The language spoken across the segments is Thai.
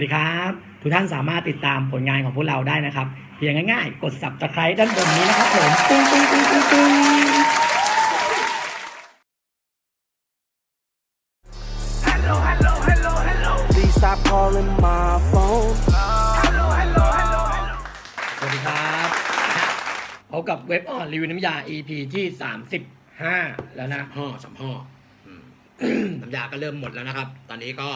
วัสดีครับ ทุกท่านสามารถติดตามผลงานของพวกเราได้นะครับเพียงง่ายๆ กด subscribe ด้านบนนี้นะครับผมตึ้งตึ้งตึ้งตึ้งตึ้ง Hello, hello, hello, hello. Please stop calling my phone. Hello, hello, hello, hello. สวัสดีครับพบกับเว็บออนรีวิวน้ำยา EP ที่ 35 แล้วนะห่อสามห่ออืมน้ำยาก็เริ่มหมดแล้วนะครับ ตอนนี้ก็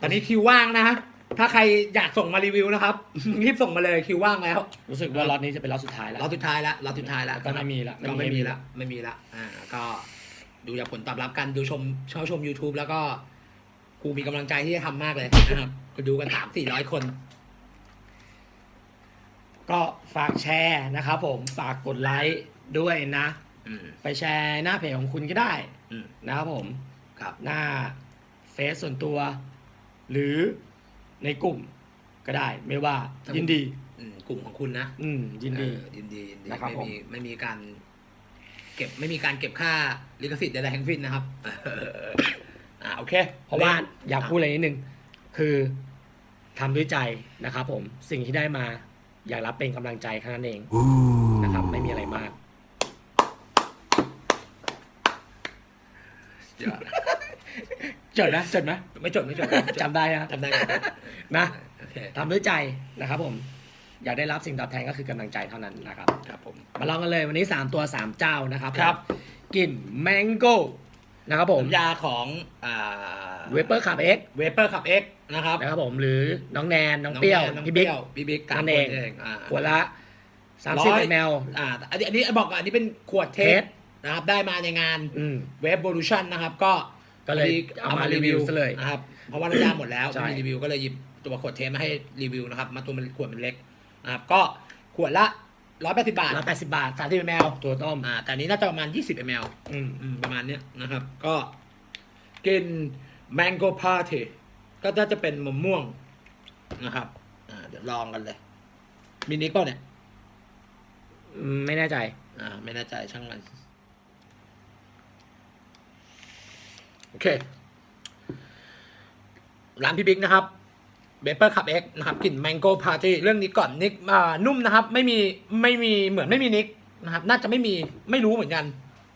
ตอนนี้คิวว่างนะฮะ ถ้าใครอยากส่งมารีวิวนะครับ รีบส่งมาเลยคิวว่างแล้วรู้สึกว่าล็อตนี้จะเป็นล็อตสุดท้ายแล้วรอบสุดท้ายแล้วรอบสุดท้ายแล้วก็ไม่มีละก็ไม่ไม่มีมีละไม่มีละอ่าก็ดูจากผลตอบรับกันดูชมชอบชม YouTube แล้วก็กูมีกำลังใจที่จะทำมากเลยนะครับก็ดูกันสามสี่ร้อยคน ก็ฝากแชร์นะครับผมฝากกดไลค์ด้วยนะอืมไปแชร์หน้าเพจของคุณก็ได้อืมนะครับผมครับหน้าเฟซส่วนตัว หรือ ในกลุ่มก็ได้ ไม่ว่ายินดีอืมกลุ่มของคุณนะอืมยินดี เออยินดียินดีนะครับไม่ผม มีไม่มีการ เก็บไม่มีการเก็บค่าลิขสิทธิ์ใดๆทั้งสิ้นนะครับอ่าโอเคเพราะว่าล่นอยากพูดอะไรนิดนึง คือทำด้วยใจนะครับผมสิ่งที่ได้มาอยากรับเป็นกำลังใจแค่นั้นเองนะครับ ไม่มีอะไรมากเดี๋ยว จดนะจดไหมไม่จดไม่จดจำได้นะจำได้ครับนะโอเคทำด้วยใจนะครับผม อยากได้รับสิ่งตอบแทนก็คือกำลังใจเท่านั้นนะครับครับผมมาลองกันเลยวันนี้ 3 ตัว 3 เจ้านะครับผมครับกลิ่นแมงโก้นะครับผมน้ำยาของอ่าเวเปอร์ขับเอ็กเวเปอร์ขับเอ็กนะครับนะครับผมหรือน้องแนน น้องเปรี้ยวน้องพี่เปบิ๊กรี้ยวพี่บิ๊กนั่นเองเองอ่าขวดละร้อย30 ml อ่าอันนี้อันนี้บอกก่อนอันนี้เป็นขวดเทเทสสนะครับได้มาในงานอืมเวฟโ o ลูชันนะครับ ก็ ก็เลยพดีเอามารีวิวซะเลยนะครับเพราะว่าน้ำยาหมดแล้วใช่ไม่มีรีวิวก็เลยหยิบตัวขวดเทสมาให้รีวิวนะครับมาตัวมันขวดมันเล็กนะครับก็ขวดละร้อยแปดสิบบาทละ80บาท30 ml ตัวต้มอ่าแต่อันนี้น่าจะประมาณ20 ml อืมอืมประมาณเนี้ยนะครับ ก็กิน mango party ก็น่าจะเป็นมะม่วงนะครับ อ่า เดี๋ยวลองกันเลยมินิกเปล่าเนี่ย ไม่แน่ใจ อ่า ไม่แน่ใจช่างมัน โอเค ร้านพี่บิ๊กนะครับเบเปอร์คับเอ็กนะครับกลิ่นแมงโก้พาร์ตี้เรื่องนี้ก่อนนิกอ่านุ่มนะครับ ไม่มีไม่มีเหมือนไม่มีนิกนะครับ น่าจะไม่มีไม่รู้เหมือนกัน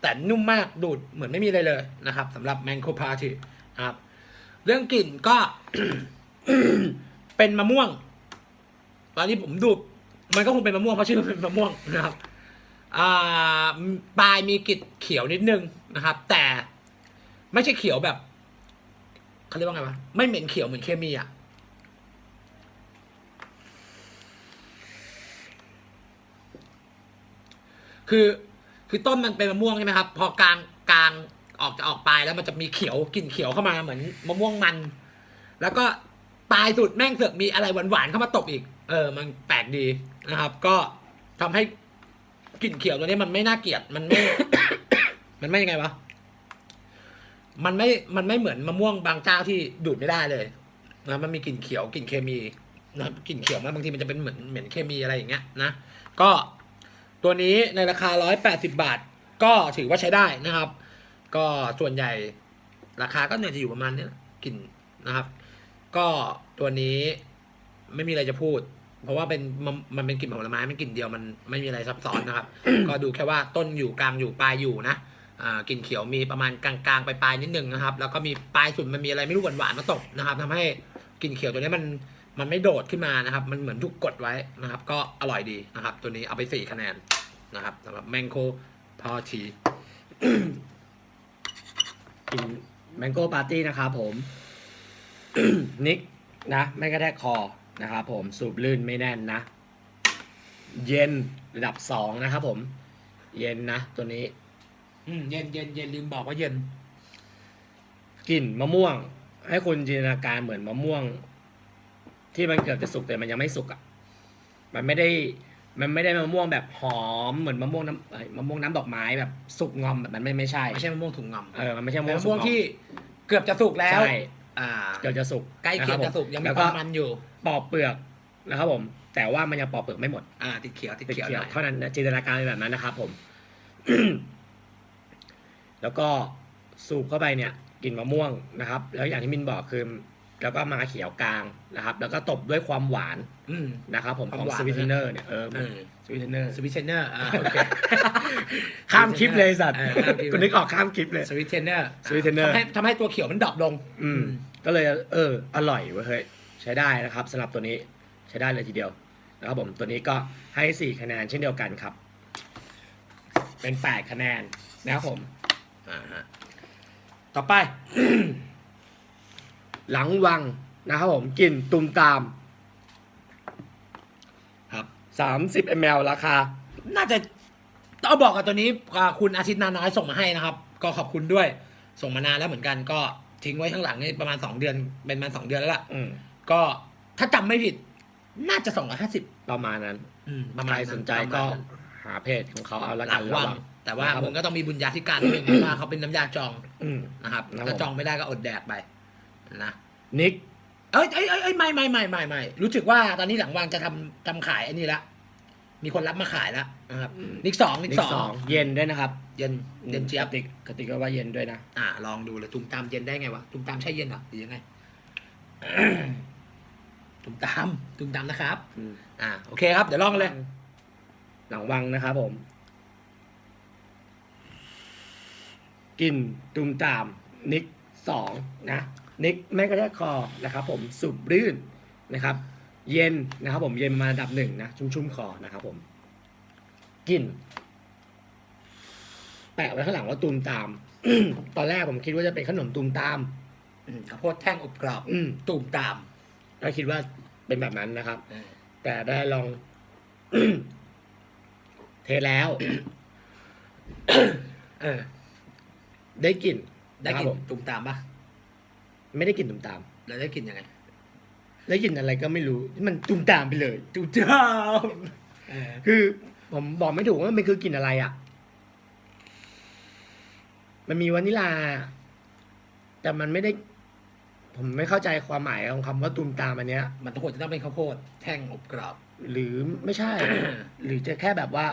แต่นุ่มมากดูดเหมือนไม่มีอะไรเลยนะครับสำหรับแมงโก้พาร์ตี้นะครับ เรื่องกลิ่นก็เป็นมะม่วง ตอนนี้ผมดูดมันก็คงเป็นมะม่วงเพราะชื่อมันเป็นมะม่วงนะครับปลายมีกลิ่นเขียวนิดนึงนะครับ แต่ ไม่ใช่เขียวแบบเขาเรียกว่าไงวะไม่เหม็นเขียวเหมือนเคมีอะคือคือต้นมันเป็นมะม่วงใช่ไหมครับ พอกลางกลางออกจะออกปลายแล้วมันจะมีเขียวกลิ่นเขียวเข้ามาเหมือนมะม่วงมัน แล้วก็ปลายสุดแม่งเสือกมีอะไรหวานๆเข้ามาตบอีก เออ มันแปลกดีนะครับ ก็ทำให้กลิ่นเขียวตัวนี้มันไม่น่าเกลียดมันไม่ มันไม่ยังไงวะ มันไม่ มันไม่เหมือนมะม่วงบางเจ้าที่ดูดไม่ได้เลยนะมันมีกลิ่นเขียวกลิ่นเคมีนะกลิ่นเขียวมันบางทีมันจะเป็นเหมือนเหม็นเคมีอะไรอย่างเงี้ยนะก็ตัวนี้ในราคา 180 บาท ก็ถือว่าใช้ได้นะครับ ก็ส่วนใหญ่ราคาก็เนี่ยจะอยู่ประมาณเนี้ยกลิ่นนะครับ ก็ตัวนี้ไม่มีอะไรจะพูด เพราะว่าเป็นมันมันเป็นกลิ่นผลไม้มันกลิ่นเดียวมันไม่มีอะไรซับซ้อนนะครับ ก็ดูแค่ว่าต้นอยู่กลางอยู่ปลายอยู่นะ กลิ่นเขียวมีประมาณกลางๆปลายๆนิดนึงนะครับ แล้วก็มีปลายสุดมันมีอะไรไม่รู้หวานๆมาตกนะครับทำให้กลิ่นเขียวตัวนี้มันมันไม่โดดขึ้นมานะครับ มันเหมือนถูกกดไว้นะครับ ก็อร่อยดีนะครับ ตัวนี้เอาไปสี่คะแนนนะครับสำหรับแมงโคพอทีกลิ่นแมงโก้ปาร์ตี้นะครับผม นิกนะ ไม่กระแทกคอนะครับผมสูบลื่นไม่แน่นนะ เย็นระดับสองนะครับผม เย็นนะ ตัวนี้ อืมเย็นเย็นเย็นลืมบอกว่าเย็น กลิ่นมะม่วง ให้คุณจินตนาการเหมือนมะม่วง ที่มันเกือบจะสุกแต่มันยังไม่สุกอะ มันไม่ได้ มันไม่ได้มะม่วงแบบหอมเหมือนมะม่วงน้ำเอ้ยมะม่วงน้ำดอกไม้แบบสุกงอมแบบมันไม่ไม่ใช่ ไม่ใช่มะม่วงถุงงำเออมันไม่ใช่เป็นมะมะม่ม่ววงงที่เกือบจะสุกแล้ว ใช่อ่าเกือบจะสุกใกล้เคียงนจะรับผสุกยังมีแล้วความมันอยู่ ปอกเปลือกนะครับผม แต่ว่ามันยังปอกเปลือกไม่หมด อ่าติดเขียวติดติดเขียวเขีหยวน่อย เท่านั้นนะจินตนาการเป็นแบบนั้นนะครับผม แล้วก็สูบเข้าไปเนี่ยกลิ่นมะม่วงนะครับ แล้วอย่างที่มินบอกคือแล้วก็มาเขียวกลางนะครับ แล้วก็ตบด้วยความหวานอืม นะครับ ผมควาขมองหวาน สวิตเนอร์เนี่ยเออเออสวิตเนอร์สวิตเทนเนอร์อ่าโอเค ข้ามคลิปเลยสัตว์เออข้ามคลิปกูนึกออกข้ามคลิปเลย สวิตเทนเนอร์ Sweetener ทำให้ทำให้ตัวเขียวมันดรอปลง อืม ก็เลยเอออร่อยเว้ยเฮ้ยใช้ได้นะครับสำหรับตัวนี้ใช้ได้เลยทีเดียวนะครับผมตัวนี้ก็ให้สี่คะแนนเช่นเดียวกันครับ เป็นแปดคะแนนนะครับผม อ่าฮะต่อไป หลังวังนะครับผมกลิ่นตุมตาม ครับ30 ml ราคา น่าจะต้องบอกกับตัวนี้อ่าคุณอาทิตย์นาน้อยส่งมาให้นะครับ ก็ขอบคุณด้วย ส่งมานานแล้วเหมือนกัน ก็ทิ้งไว้ข้างหลังนี่ประมาณสองเดือน เป็นมาสองเดือนแล้วล่ะ อืมก็ถ้าจำไม่ผิด น่าจะสองร้อยห้าสิบประมาณนั้น ประใคมาณรนั้นสนใจประก็มาณนั้นหาเพจของเขาเอาละหกัลันงระวังวัง แต่ว่านะครับมึงก็ต้องมีบุญญาธิการนิดนึงเพราะว่าเขาเป็นน้ำยาจองอืมนะครับครับถ้าจองไม่ได้ก็อดแดกไปนะนิกเอ้ยเอ้ยเอ้ยเอ้ยไม่ไม่ไม่ไม่ไม่รู้สึกว่าตอนนี้หลังวังจะทำทำขายอันนี้ละมีคนรับมาขายแล้วนะครับนิกสองนิกนิกสองสองเย็นด้วยนะครับ เย็นเย็นเจี๊ยบกติกกติกก็ว่าเย็นด้วยนะอ่าลองดูเลยตุ่มตามเย็นได้ไงวะตุ่มตามใช่เย็นเหรอหรือยังไงตุ่มตามตุ่มตามนะครับอืมอ่าโอเคครับเดี๋ยวลองกันเลย หลังวังนะครับผม กลิ่นตุมตามนิกสองนะนิกไม่กระแทกคอนะครับผมสุบรื่นนะครับ เย็นนะครับผมเย็นมาระดับหนึ่งนะชุ่มๆคอนะครับผมกลิ่นแปะไว้ข้างหลังว่าตูมตาม ตอนแรกผมคิดว่าจะเป็นขนมตูมตามอืมข้าวโพดแท่งอบกรอบอืมตุ่มตามก็คิดว่าเป็นแบบนั้นนะครับเออแต่ได้ลอง เทแล้ว เออ ได้กลิ่นได้ะคกรับลินผมตุ่มตามปะไม่ได้กลิ่นตุมตาม แล้วได้กลินยังไงได้กลิ่นอะไรก็ไม่รู้มันตุมตามไปเลยตุ่มตามเออคือผมบอกไม่ถูกว่ามันคือกลิ่นอะไรอะ มันมีวานิลา แต่มันไม่ได้ ผมไม่เข้าใจความหมายของคำว่าตุมตามอันเนี้ย มันต้องควรจะต้องเป็นข้าวโพดแท่งอบกรอบ หรือไม่ใช่ หรือจะแค่แบบว่า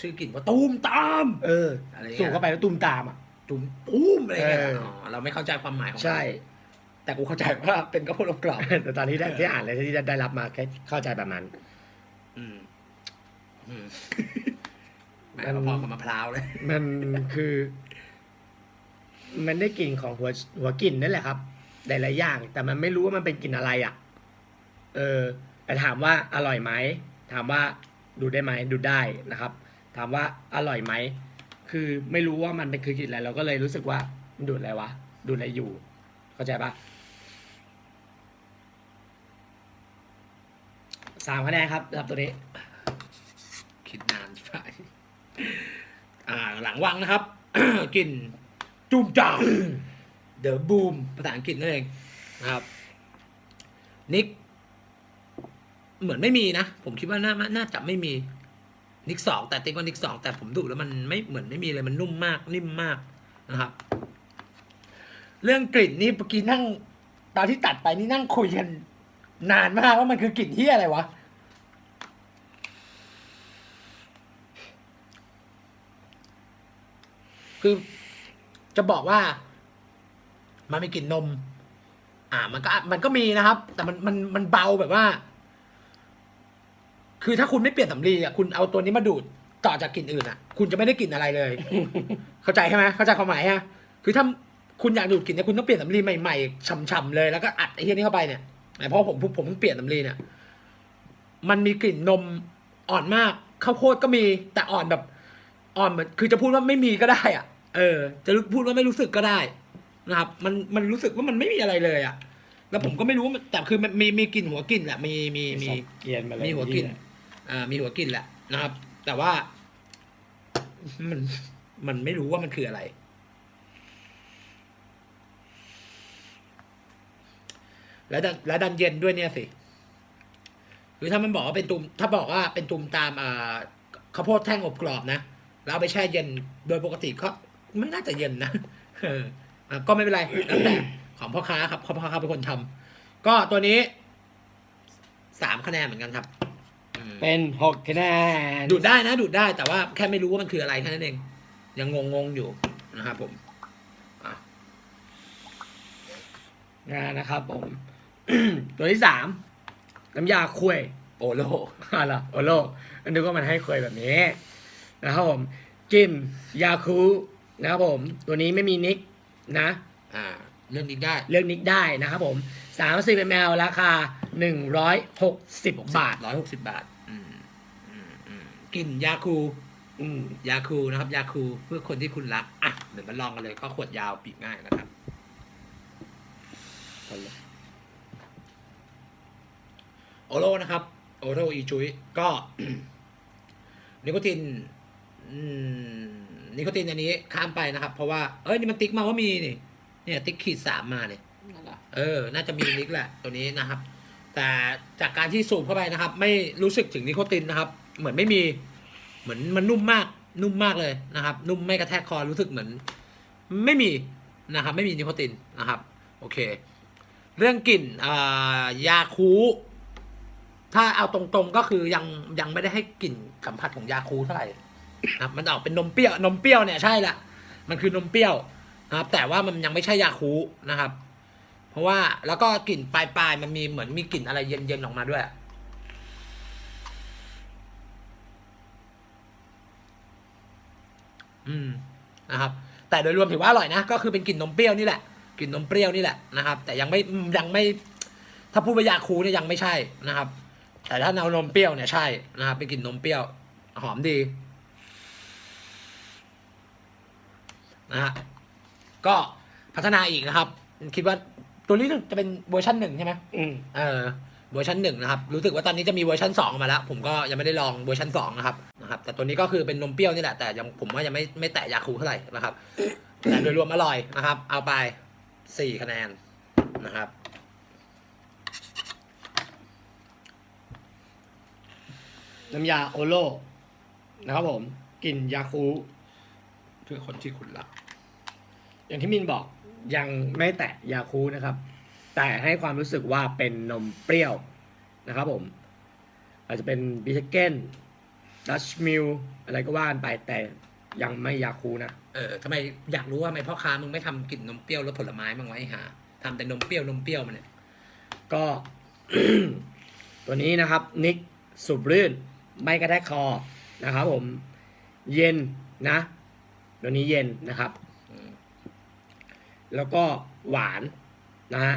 ชื่อกลิ่นว่าตูมตาม เอออะไรเงี้ย สูงเข้าไปแล้วตุมตามอะ ตุ่มตุ้มอะไรเงี้ยเอออ๋อ๋ อเราไม่เข้าใจความหมายของมันใช่ แต่กูเข้าใจว่าเป็นข้าวโพดอบกรอบ แต่ตอนนี้ได้ที่อ่านเลยที่ได้รับมาแค่เข้าใจแบบนั้น อืมอืมแหม่มันพอกับมะพร้าวเลย มันคือ มันได้กลิ่นของหัวหัวกลิ่นนั่นแหละครับหลายๆอย่าง แต่มันไม่รู้ว่ามันเป็นกลิ่นอะไรอะ เออ แต่ถามว่าอร่อยไหมถามว่าดูได้ไหมดูได้นะครับ ถามว่าอร่อยไหม คือไม่รู้ว่ามันเป็นคือกลิ่นอะไรเราก็เลยรู้สึกว่ามันดูดอะไรวะดูดอะไรอยู่ เข้าใจปะสามคะแนนครับสำหรับตัวนี้ คิดนานไปอ่าหลังวังนะครับ กลิ่นจุ่มจ่าเดอะบูมภาษาอังกฤษนั่นเองนะครับ นิก เหมือนไม่มีนะ ผมคิดว่าน่าน่าจะไม่มี นิกสองแต่ติ๊กว่านิกสองแต่ผมดูแล้วมันไม่เหมือนไม่มีเลยมันนุ่มมากนิ่มมากนะครับ เรื่องกลิ่นนี่เมื่อกี้นั่ง ตอนที่ตัดไปนี่นั่งคุยกันนานมากว่ามันคือกลิ่นที่อะไรวะคือจะบอกว่า มันมีกลิ่นนม อ่า มันก็มันก็มีนะครับ แต่มันมันมันเบาแบบว่า คือถ้าคุณไม่เปลี่ยนสำลีอะคุณเอาตัวนี้มาดูดต่อจากกลิ่นอื่นอะ คุณจะไม่ได้กลิ่นอะไรเลย เข้าใจใช่ไหมเข้าใจความหมายฮะคือถ้าคุณอยากดูดกลิ่นเนี่ยคุณต้องเปลี่ยนสำลีใหม่ๆฉ่ำๆเลยแล้วก็อัดไอ้เหี้ยนี้เข้าไปเนี่ยเพราะผมผมผมเพิ่งเปลี่ยนสำลีเนี่ยมันมีกลิ่นนมอ่อนมากข้าวโพดก็มีแต่อ่อนแบบ อ่อนเหมือนคือจะพูดว่าไม่มีก็ได้อะ เออ จะพูดว่าไม่รู้สึกก็ได้นะครับ มันมันรู้สึกว่ามันไม่มีอะไรเลยอะ แล้วผมก็ไม่รู้ว่ามันแต่คือมันมีมีกลิ่นหัวกลิ่นแหละมีมีมีเกลียนมาเลยมีหัวกลิ่นอ่า มีหัวกลิ่นแหละนะครับ แต่ว่า มันมันไม่รู้ว่ามันคืออะไร แล้วดันแล้วดันเย็นด้วยเนี่ยสิคือถ้ามันบอกว่าเป็นตุมถ้าบอกว่าเป็นตุมตามอ่าข้าวโพดแท่งอบกรอบนะแล้วเอาไปแช่เย็นโดยปกติก็ไม่น่าจะเย็นนะเออก็ไม่เป็นไรแล้วแต่ของพ่อค้าครับพ่อค้าเป็นคนทำก็ตัวนี้สามคะแนนเหมือนกันครับ เป็นหกคะแนนดูดได้นะดูดได้แต่ว่าแค่ไม่รู้ว่ามันคืออะไรแค่นั้นเองยังงงงๆอยู่นะครับผมอะนะนะครับผม ตัวที่สามน้ำยาคุยโอโลอะไรโอโลอันนึกว่ามันให้คุยแบบนี้ นะครับผมกินยาคูนะครับผม ตัวนี้ไม่มีนิกนะ อ่า เรื่องนี้ได้เลือกนิกได้นะครับผม30 ml ราคา160บาทร้อยหกสิบบาทอืมอืมอืม กลิ่นยาคูอืมยาคูนะครับ ยาคูเพื่อคนที่คุณรัก อะเดี๋ยวมาลองกันเลยก็ขวดยาวปีกง่ายนะครับโอโลนะครับ โอโลอีจุยก็ นิโคตินอืมนิโคตินอันนี้ข้ามไปนะครับ เพราะว่า เอ้ยนี่มันติ๊กมาว่ามีนี่ เนี่ย ติ๊กขีดสามมาเนี่ยเออ น่าจะมีนิกแหละตัวนี้นะครับ แต่จากการที่สูบเข้าไปนะครับ ไม่รู้สึกถึงนิโคตินนะครับ เหมือนไม่มี เหมือนมันนุ่มมาก นุ่มมากเลยนะครับ นุ่มไม่กระแทกคอรู้สึกเหมือน ไม่มีนะครับ ไม่มีนิโคตินนะครับ โอเค เรื่องกลิ่นยาคูถ้าเอาตรงๆก็คือยังยังไม่ได้ให้กลิ่นสัมผัสของยาคูเท่าไหร่นะครับ มันออกเป็นนมเปรี้ยวนมเปรี้ยวเนี่ยใช่ละมันคือนมเปรี้ยวนะครับ แต่ว่ามันยังไม่ใช่ยาคูนะครับ เพราะว่าแล้วก็กลิ่นปลายๆมันมีเหมือนมีกลิ่นอะไรเย็นๆออกมาด้วย อืมนะครับแต่โดยรวมถือว่าอร่อยนะก็คือเป็นกลิ่นนมเปรี้ยวนี่แหละกลิ่นนมเปรี้ยวนี่แหละนะครับ แต่ยังไม่ยังไม่ถ้าพูดว่ายาคูเนี่ยยังไม่ใช่นะครับ แต่ถ้าเอานมเปรี้ยวเนี่ยใช่นะครับเป็นกลิ่นนมเปรี้ยวหอมดีนะฮะก็พัฒนาอีกนะครับ คิดว่าตัวนี้จะเป็นเวอร์ชันหนึ่งใช่ไหมอืมเออเวอร์ชันหนึ่งนะครับ รู้สึกว่าตอนนี้จะมีเวอร์ชันสองมาแล้ว ผมก็ยังไม่ได้ลองเวอร์ชันสองนะครับ นะครับ แต่ตัวนี้ก็คือเป็นนมเปรี้ยวนี่แหละแต่ยังผมว่ายังไม่ไม่แตะยาคูเท่าไหร่นะครับ แต่โดยรวมอร่อยนะครับ เอาไปสี่คะแนนนะครับ น้ำยาโอโลนะครับผมกลิ่นยาคูเพื่อคนที่คุณรัก อย่างที่มินบอกยังไม่แตะยาคูนะครับ แต่ให้ความรู้สึกว่าเป็นนมเปรี้ยวนะครับผม อาจจะเป็นบิทเกน ดัชมิลอะไรก็ว่ากันไปแต่ยังไม่ยาคูนะ เออทำไมอยากรู้ว่าทำไมพ่อค้ามึงไม่ทำกลิ่นนมเปรี้ยวรสผลไม้บ้างไวะไอ้หาทำแต่นมเปรี้ยวนมเปรี้ยวมันเนี่ยก็ ตัวนี้นะครับนิกสูบลื่น ไม่กระแทกคอนะครับผมเย็นนะ ตัวนี้เย็นนะครับ อืมแล้วก็หวานนะฮะ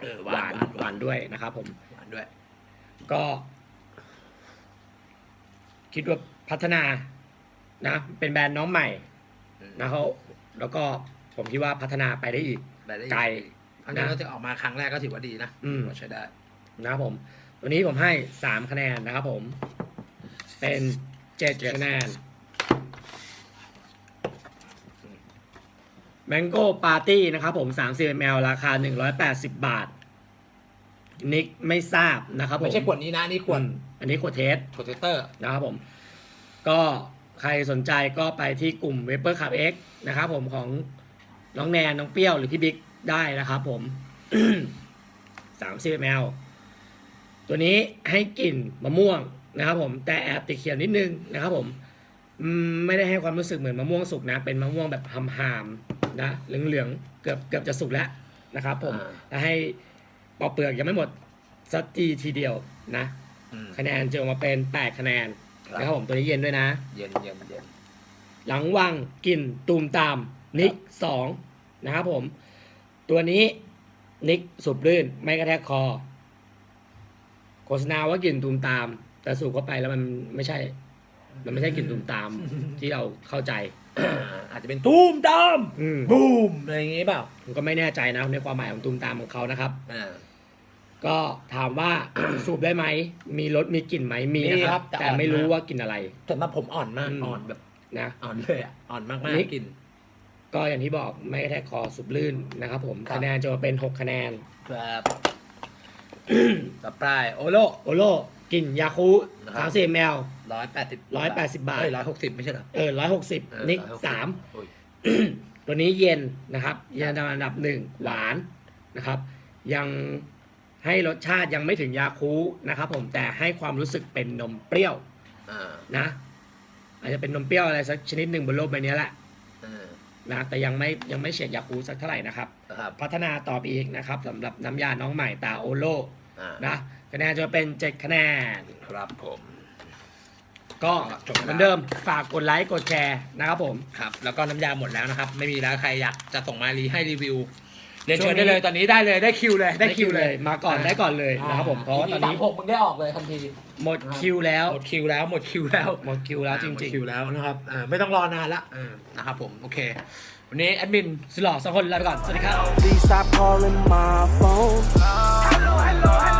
เออหหวาวานนหวานหวานด้วยนะครับผม หวานด้วย ก็ คิดว่าพัฒนานะ เป็นแบรนด์น้องใหม่อืมนะเขาแล้วก็ผมคิดว่าพัฒนาไปได้อีกไปได้ไกลครั้งนี้ก็จะออกมาครั้งแรกก็ถือว่าดีนะอืมก็ใช้ได้นะครับผม ตัวนี้ผมให้สามคะแนนนะครับผม เป็นเจ็ดคะแนน Mango Party นะครับผม 30 ml ราคา 180 บาท นิกไม่ทราบนะครับผมไม่ใช่ขวดนี้นะนี่ขวดอืมอันนี้ขวดเทส ขวดเทสเตอร์ นะครับผม ก็ใครสนใจก็ไปที่กลุ่ม w e b e r Club X นะครับผมของน้องแนนน้องเปรี้ยวหรือพี่บิ๊กได้นะครับผม 30 ml ตัวนี้ให้กลิ่นมะม่วงนะครับผมแต่แอบติดเขียวนิดนึงนะครับผมอืมไม่ได้ให้ความรู้สึกเหมือนมะม่วงสุกนะ เป็นมะม่วงแบบหามๆนะเหลืองๆเกือบเกือบจะสุกแล้วนะครับผมอ่าแต่ให้ ปอกเปลือกยังไม่หมดสักทีทีเดียวนะอืม คะแนนจะออกมาเป็น8คะแนนครับ นะครับผมตัวนี้เย็นด้วยนะ เย็นเย็นเย็นหลังวังกลิ่นตูมตามนิกสองนะครับผม ตัวนี้นิกสูบลื่นไม่กระแทกคอ โฆษณาว่ากลิ่นตูมตาม แต่สูบเข้าไปแล้วมันไม่ใช่ มันไม่ใช่กลิ่นตูมตาม ที่เราเข้าใจอาจจะเป็นตูมตามอืมบูมอะไรอย่างงี้เปล่าผมก็ไม่แน่ใจนะในความหมายของตูมตามของเขานะครับ อ่า ก็ถามว่า สูบได้ไหม มีรสมีกลิ่นไหมมีนะมีคครัรับบแต่แต่อ่อนไม่รู้มาก ว่ากลิ่นอะไรแต่มาผมอ่อนมากอืม อ่อนแบบนะ อ่อนเลยอะอ่อนมากนี่ ๆกิน ก็อย่างที่บอกไม่กระแทกคอสูบลื่นนะครับผมครับ คะแนนจะมาเป็น 6 คะแนน ครับ ต่อไปโอโล โอโลกลิ่นยาคูนะครับ สามสิบแมล ร้อยแปดสิบ180บาทเอ้ยร้อยหกสิบไม่ใช่เหรอเออร้อยหกสิบเออนิก160สาม โอ้ย ตัวนี้เย็นนะครับ เย็นอันดับหนึ่งหวานนะครับ ยัง ให้รสชาติยังไม่ถึงยาคูนะครับผมแต่ให้ความรู้สึกเป็นนมเปรี้ยวอ่านะ อาจจะเป็นนมเปรี้ยวอะไรสักชนิดหนึ่งบนโลกใบนี้แหละเออนะแต่ยังไม่ยังไม่เฉียดยาคูลสักเท่าไหร่นะครับ นะครับพัฒนาต่อไปอีกนะครับสำหรับน้ำยาน้องใหม่ตาโอโลอ่านะคะแนนจะเป็น 7 คะแนน ครับผม ก็จบแล้วเหมือนเดิมฝากกดไลค์กดแชร์นะครับผม ครับ แล้วก็น้ำยาหมดแล้วนะครับ ไม่มีแล้วใครอยากจะส่งมารีให้รีวิว เรียนช่เชิวญงนี้ได้เลยตอนนี้ได้เลยได้คิวเลยได้คิวเลย มาก่อนได้ก่อนเลยนะครับผมเพราะว่าตอนนี้หกมึงได้ออกเลยทันที หมดคิวแล้วหมดคิวแล้วหมดคิวแล้วหมดคิวแล้วจหมดริงคิวแล้วนะครับอ่าไม่ต้องรอนานละอ่านะครับผมโอเค วันนี้แอดมินๆสลอสองคนลาไปก่อน สวัสดีครับ